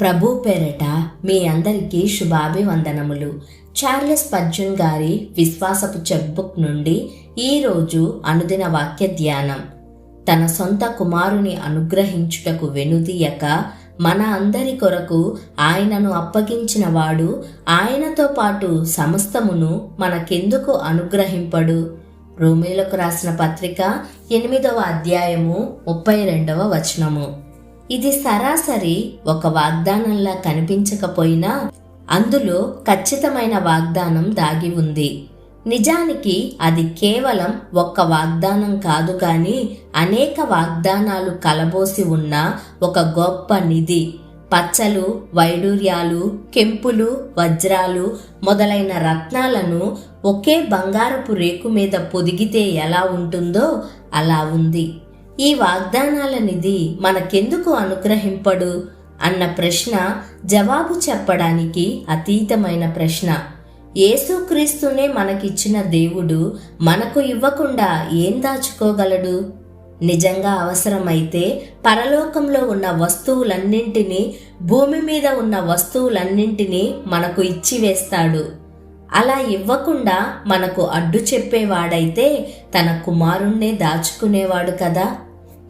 ప్రభు పేరట మీ అందరికీ శుభాభివందనములు. చార్లెస్ పజ్జన్ గారి విశ్వాసపు చెక్బుక్ నుండి ఈరోజు అనుదిన వాక్య ధ్యానం. తన సొంత కుమారుని అనుగ్రహించుటకు వెనుదీయక మన అందరి కొరకు ఆయనను అప్పగించిన వాడు ఆయనతో పాటు సమస్తమును మనకెందుకు అనుగ్రహింపడు? రోమేలకు రాసిన పత్రిక ఎనిమిదవ అధ్యాయము ముప్పై రెండవ వచనము. ఇది సరాసరి ఒక వాగ్దానంలా కనిపించకపోయినా అందులో ఖచ్చితమైన వాగ్దానం దాగి ఉంది. నిజానికి అది కేవలం ఒక్క వాగ్దానం కాదు కానీ అనేక వాగ్దానాలు కలబోసి ఉన్న ఒక గొప్ప నిధి. పచ్చలు వైడూర్యాలు కెంపులు వజ్రాలు మొదలైన రత్నాలను ఒకే బంగారపు రేకు మీద పొదిగితే ఎలా ఉంటుందో అలా ఉంది. ఈ వాగ్దానాల నిధి మనకెందుకు అనుగ్రహింపడు? అన్న ప్రశ్న జవాబు చెప్పడానికి అతీతమైన ప్రశ్న. యేసుక్రీస్తునే మనకిచ్చిన దేవుడు మనకు ఇవ్వకుండా ఏం దాచుకోగలడు? నిజంగా అవసరమైతే పరలోకంలో ఉన్న వస్తువులన్నింటినీ భూమి మీద ఉన్న వస్తువులన్నింటినీ మనకు ఇచ్చివేస్తాడు అలా ఇవ్వకుండా మనకు అడ్డు చెప్పేవాడైతే తన కుమారుణ్ణే దాచుకునేవాడు కదా?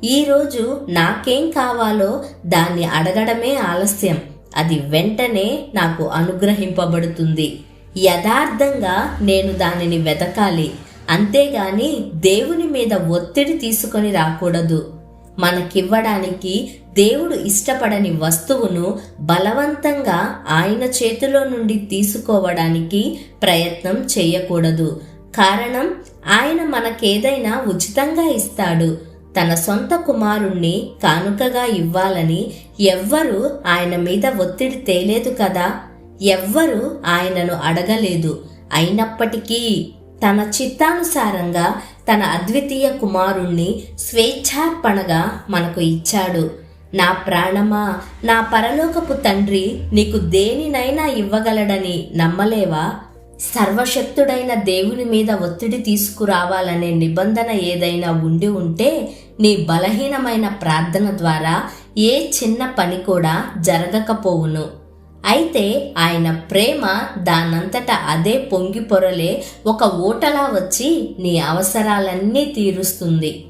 ఈరోజు నాకేం కావాలో దాన్ని అడగడమే ఆలస్యం. అది వెంటనే నాకు అనుగ్రహింపబడుతుంది. యథార్థంగా నేను దానిని వెతకాలి. అంతేగాని దేవుని మీద ఒత్తిడి తీసుకొని రాకూడదు. మనకివ్వడానికి దేవుడు ఇష్టపడని వస్తువును బలవంతంగా ఆయన చేతిలో నుండి తీసుకోవడానికి ప్రయత్నం చేయకూడదు. కారణం ఆయన మనకేదైనా ఉచితంగా ఇస్తాడు. తన సొంత కుమారుణ్ణి కానుకగా ఇవ్వాలని ఎవ్వరూ ఆయన మీద ఒత్తిడి తేలేదు కదా? ఎవ్వరూ ఆయనను అడగలేదు. అయినప్పటికీ తన చిత్తానుసారంగా తన అద్వితీయ కుమారుణ్ణి స్వేచ్ఛార్పణగా మనకు ఇచ్చాడు. నా ప్రాణమా నా పరలోకపు తండ్రి నీకు దేనినైనా ఇవ్వగలడని నమ్మలేవా? సర్వశక్తుడైన దేవుని మీద ఒత్తిడి తీసుకురావాలనే నిబంధన ఏదైనా ఉండి ఉంటే నీ బలహీనమైన ప్రార్థన ద్వారా ఏ చిన్న పని కూడా జరగకపోవును. అయితే ఆయన ప్రేమ దానంతట అదే పొంగి పొరలే ఒక ఊటలా వచ్చి నీ అవసరాలన్నీ తీరుస్తుంది.